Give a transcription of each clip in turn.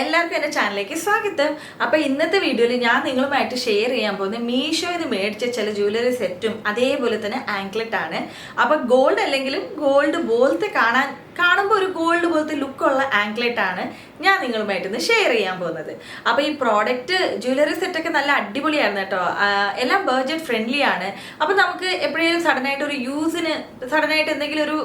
എല്ലാവർക്കും എന്റെ ചാനലിലേക്ക് സ്വാഗതം. അപ്പോൾ ഇന്നത്തെ വീഡിയോയിൽ ഞാൻ നിങ്ങളുമായിട്ട് ഷെയർ ചെയ്യാൻ പോകുന്നത് മീഷോയിൽ മേടിച്ച ചില ജ്വല്ലറി സെറ്റും അതേപോലെ തന്നെ ആങ്ക്ലെറ്റ് ആണ്. അപ്പോൾ ഗോൾഡ് അല്ലെങ്കിലും ഗോൾഡ് പോലത്തെ കാണാൻ കാണുമ്പോൾ ഒരു ഗോൾഡ് പോലത്തെ ലുക്കുള്ള ആങ്ക്ലെറ്റ് ആണ് ഞാൻ നിങ്ങളുമായിട്ട് ഷെയർ ചെയ്യാൻ പോകുന്നത്. അപ്പോൾ ഈ പ്രോഡക്റ്റ് ജ്വല്ലറി സെറ്റൊക്കെ നല്ല അടിപൊളിയായിരുന്നു കേട്ടോ. എല്ലാം ബഡ്ജറ്റ് ഫ്രണ്ട്ലി ആണ്. അപ്പോൾ നമുക്ക് എപ്പോഴേലും സഡൻ ആയിട്ട് ഒരു യൂസിന് സഡൻ ആയിട്ട് എന്തെങ്കിലും ഒരു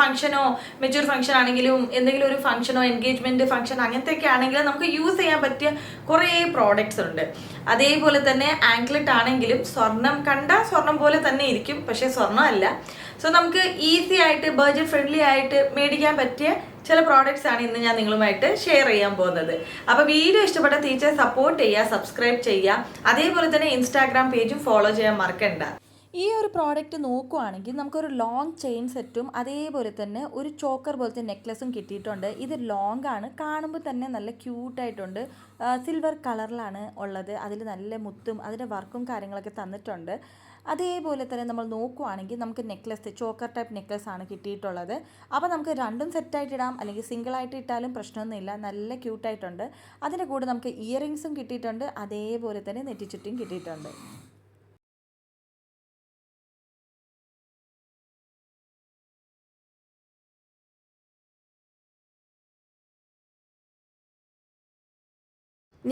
ഫംഗ്ഷനോ മെച്ചൂർ ഫംഗ്ഷൻ ആണെങ്കിലും എന്തെങ്കിലും ഒരു ഫംഗ്ഷനോ എൻഗേജ്മെന്റ് ഫംഗ്ഷൻ അങ്ങനത്തെ ഒക്കെ ആണെങ്കിലും നമുക്ക് യൂസ് ചെയ്യാൻ പറ്റിയ കുറേ പ്രോഡക്ട്സ് ഉണ്ട്. അതേപോലെ തന്നെ ആംഗ്ലറ്റ് ആണെങ്കിലും സ്വർണം കണ്ട സ്വർണം പോലെ തന്നെ ഇരിക്കും. പക്ഷേ സ്വർണം അല്ല സോ നമുക്ക് ഈസി ആയിട്ട് ബഡ്ജറ്റ് ഫ്രണ്ട്ലി ആയിട്ട് മേടിക്കാൻ പറ്റിയ ചില പ്രോഡക്റ്റ്സ് ആണ് ഇന്ന് ഞാൻ നിങ്ങളുമായിട്ട് ഷെയർ ചെയ്യാൻ പോകുന്നത്. അപ്പോൾ വീഡിയോ ഇഷ്ടപ്പെട്ട ടീച്ചർ സപ്പോർട്ട് ചെയ്യുക സബ്സ്ക്രൈബ് ചെയ്യുക. അതേപോലെ തന്നെ ഇൻസ്റ്റാഗ്രാം പേജും ഫോളോ ചെയ്യാൻ മറക്കണ്ട. ഈ ഒരു പ്രോഡക്റ്റ് നോക്കുവാണെങ്കിൽ നമുക്കൊരു ലോങ് ചെയിൻ സെറ്റും അതേപോലെ തന്നെ ഒരു ചോക്കർ പോലത്തെ നെക്ലസും കിട്ടിയിട്ടുണ്ട്. ഇത് ലോങ് ആണ്. കാണുമ്പോൾ തന്നെ നല്ല ക്യൂട്ടായിട്ടുണ്ട് സിൽവർ കളറിലാണ് ഉള്ളത്. അതിൽ നല്ല മുത്തും അതിന്റെ വർക്കും കാര്യങ്ങളൊക്കെ തന്നിട്ടുണ്ട്. അതേപോലെ തന്നെ നമ്മൾ നോക്കുവാണെങ്കിൽ നമുക്ക് നെക്ലസ് ചോക്കർ ടൈപ്പ് നെക്ലസ് ആണ് കിട്ടിയിട്ടുള്ളത്. അപ്പോൾ നമുക്ക് രണ്ടും സെറ്റായിട്ട് ഇടാം. അല്ലെങ്കിൽ സിംഗിൾ ആയിട്ട് ഇട്ടാലും പ്രശ്നമൊന്നുമില്ല നല്ല ക്യൂട്ടായിട്ടുണ്ട് അതിന്റെ കൂടെ നമുക്ക് ഇയറിങ്സും കിട്ടിയിട്ടുണ്ട്. അതേപോലെ തന്നെ നെറ്റിച്ചുട്ടിയും കിട്ടിയിട്ടുണ്ട്.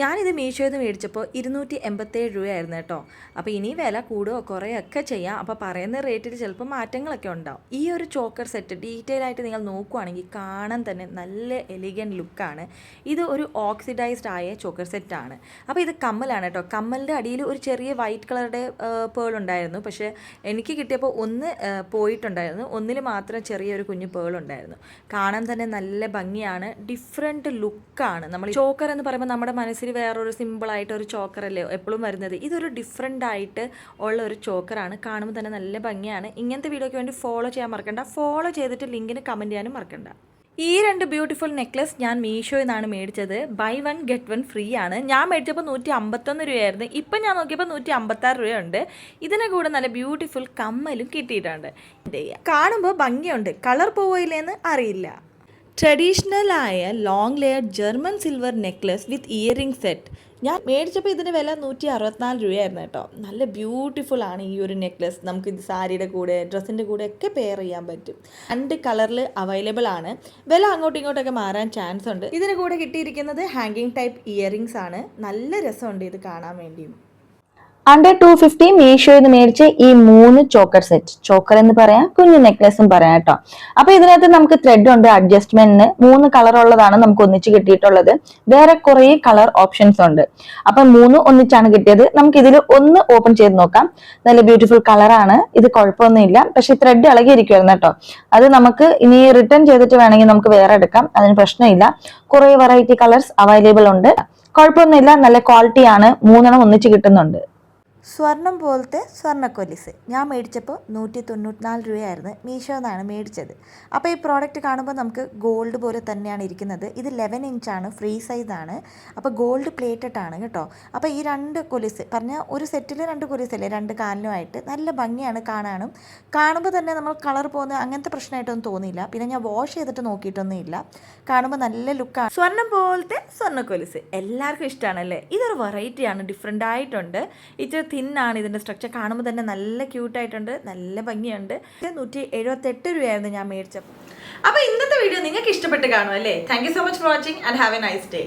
ഞാനിത് മീഷോയിൽ നിന്ന് മേടിച്ചപ്പോൾ ഇരുന്നൂറ്റി എൺപത്തേഴ് രൂപയായിരുന്നു കേട്ടോ. അപ്പോൾ ഇനി വില കൂടുകയോ കുറയൊക്കെ ചെയ്യാം. അപ്പോൾ പറയുന്ന റേറ്റിൽ ചിലപ്പോൾ മാറ്റങ്ങളൊക്കെ ഉണ്ടാവും. ഈ ഒരു ചോക്കർ സെറ്റ് ഡീറ്റെയിൽ ആയിട്ട് നിങ്ങൾ നോക്കുവാണെങ്കിൽ കാണാൻ തന്നെ നല്ല എലിഗന്റ് ലുക്കാണ് ഇത് ഒരു ഓക്സിഡൈസ്ഡ് ആയ ചോക്കർ സെറ്റാണ് അപ്പോൾ ഇത് കമ്മലാണ് കേട്ടോ. കമ്മലിന്റെ അടിയിൽ ഒരു ചെറിയ വൈറ്റ് കളറുടെ പേൾ ഉണ്ടായിരുന്നു. പക്ഷേ എനിക്ക് കിട്ടിയപ്പോൾ ഒന്ന് പോയിട്ടുണ്ടായിരുന്നു. ഒന്നിൽ മാത്രം ചെറിയൊരു കുഞ്ഞു പേൾ ഉണ്ടായിരുന്നു. കാണാൻ തന്നെ നല്ല ഭംഗിയാണ്. ഡിഫറെന്റ് ലുക്കാണ് നമ്മൾ ചോക്കർ എന്ന് പറയുമ്പോൾ നമ്മുടെ മനസ്സിൽ വേറൊരു സിമ്പിളായിട്ട് ഒരു ചോക്കറല്ലേ എപ്പോഴും വരുന്നത്? ഇതൊരു ഡിഫറെന്റ് ആയിട്ട് ഉള്ള ഒരു ചോക്കറാണ് കാണുമ്പോൾ തന്നെ നല്ല ഭംഗിയാണ്. ഇങ്ങനത്തെ വീഡിയോയ്ക്ക് വേണ്ടി ഫോളോ ചെയ്യാൻ മറക്കണ്ട. ഫോളോ ചെയ്തിട്ട് ലിങ്കിന് കമന്റ് ചെയ്യാനും മറക്കണ്ട. ഈ രണ്ട് ബ്യൂട്ടിഫുൾ നെക്ലസ് ഞാൻ മീഷോയിൽ നിന്നാണ് മേടിച്ചത്. Buy one get one free ആണ്. ഞാൻ മേടിച്ചപ്പോൾ നൂറ്റി അമ്പത്തൊന്ന് രൂപയായിരുന്നു. ഇപ്പം ഞാൻ നോക്കിയപ്പോൾ നൂറ്റി അമ്പത്താറ് രൂപയുണ്ട്. ഇതിനെ കൂടെ നല്ല ബ്യൂട്ടിഫുൾ കമ്മലും കിട്ടിയിട്ടുണ്ട്. കാണുമ്പോൾ ഭംഗിയുണ്ട്. കളർ പോവില്ലേന്ന് അറിയില്ല. ട്രഡീഷണൽ ആയ long layer German silver necklace with earring set ഞാൻ മേടിച്ചപ്പോൾ ഇതിന് വില നൂറ്റി അറുപത്തിനാല് രൂപയായിരുന്നു കേട്ടോ. നല്ല ബ്യൂട്ടിഫുൾ ആണ് ഈ ഒരു നെക്ലസ് നമുക്ക് ഇത് സാരിയുടെ കൂടെ ഡ്രസ്സിന്റെ കൂടെ ഒക്കെ പെയർ ചെയ്യാൻ പറ്റും. രണ്ട് കളറിൽ അവൈലബിൾ ആണ്. വില അങ്ങോട്ടും ഇങ്ങോട്ടൊക്കെ മാറാൻ ചാൻസ് ഉണ്ട്. ഇതിന് കൂടെ കിട്ടിയിരിക്കുന്നത് ഹാങ്കിങ് ടൈപ്പ് ഇയറിങ്സ് ആണ്. നല്ല രസമുണ്ട് ഇത് കാണാൻ വേണ്ടിയും. അണ്ടർ ടു ഫിഫ്റ്റി മീഷോയിൽ നിന്ന് മേടിച്ച ഈ മൂന്ന് ചോക്കർ സെറ്റ് ചോക്കർ എന്ന് പറയാം കുഞ്ഞു നെക്ലസും പറയാം കേട്ടോ. അപ്പൊ ഇതിനകത്ത് നമുക്ക് ത്രെഡ് ഉണ്ട് അഡ്ജസ്റ്റ്മെന്റിന് മൂന്ന് കളർ ഉള്ളതാണ് നമുക്ക് ഒന്നിച്ച് കിട്ടിയിട്ടുള്ളത്. വേറെ കുറെ കളർ ഓപ്ഷൻസ് ഉണ്ട്. അപ്പൊ മൂന്ന് ഒന്നിച്ചാണ് കിട്ടിയത്. നമുക്ക് ഇതിൽ ഒന്ന് ഓപ്പൺ ചെയ്ത് നോക്കാം. നല്ല ബ്യൂട്ടിഫുൾ കളറാണ് ഇത് കുഴപ്പമൊന്നുമില്ല. പക്ഷെ ത്രെഡ് ഇളകിയിരിക്കുമായിരുന്നു കേട്ടോ. അത് നമുക്ക് ഇനി റിട്ടേൺ ചെയ്തിട്ട് വേണമെങ്കിൽ നമുക്ക് വേറെ എടുക്കാം. അതിന് പ്രശ്നമില്ല. കുറെ വെറൈറ്റി കളേഴ്സ് അവൈലബിൾ ഉണ്ട്. കുഴപ്പമൊന്നുമില്ല. നല്ല ക്വാളിറ്റിയാണ് മൂന്നെണ്ണം ഒന്നിച്ച് കിട്ടുന്നുണ്ട്. സ്വർണം പോലത്തെ സ്വർണക്കൊലിസ് ഞാൻ മേടിച്ചപ്പോൾ നൂറ്റി തൊണ്ണൂറ്റിനാല് രൂപയായിരുന്നു മീഷോ എന്നാണ് മേടിച്ചത്. അപ്പോൾ ഈ പ്രോഡക്റ്റ് കാണുമ്പോൾ നമുക്ക് ഗോൾഡ് പോലെ തന്നെയാണ് ഇരിക്കുന്നത്. ഇത് ലെവൻ ഇഞ്ചാണ് ഫ്രീ സൈസാണ് അപ്പോൾ ഗോൾഡ് പ്ലേറ്റഡ് ആണ് കേട്ടോ. അപ്പോൾ ഈ രണ്ട് കൊലിസ് പറഞ്ഞാൽ ഒരു സെറ്റിൽ രണ്ട് കൊലിസ് അല്ലേ? രണ്ട് കാലിനുമായിട്ട് നല്ല ഭംഗിയാണ് കാണാനും. കാണുമ്പോൾ തന്നെ നമ്മൾ കളർ പോകുന്ന അങ്ങനത്തെ പ്രശ്നമായിട്ടൊന്നും തോന്നിയില്ല. പിന്നെ ഞാൻ വാഷ് ചെയ്തിട്ട് നോക്കിയിട്ടൊന്നും ഇല്ല കാണുമ്പോൾ നല്ല ലുക്കാണ് സ്വർണം പോലത്തെ സ്വർണക്കൊലിസ് എല്ലാവർക്കും ഇഷ്ടമാണല്ലേ? ഇതൊരു വെറൈറ്റിയാണ് ഡിഫറെന്റ് ആയിട്ടുണ്ട്. ഇച്ചിരി തിന്നാണ് ഇതിന്റെ സ്ട്രക്ചർ കാണുമ്പോൾ തന്നെ നല്ല ക്യൂട്ടായിട്ടുണ്ട് നല്ല ഭംഗിയുണ്ട്. നൂറ്റി എഴുപത്തെട്ട് രൂപയായിരുന്നു ഞാൻ മേടിച്ചപ്പോൾ. അപ്പോൾ ഇന്നത്തെ വീഡിയോ നിങ്ങൾക്ക് ഇഷ്ടപ്പെട്ട് കാണും അല്ലേ? Thank so much for watching and have a nice day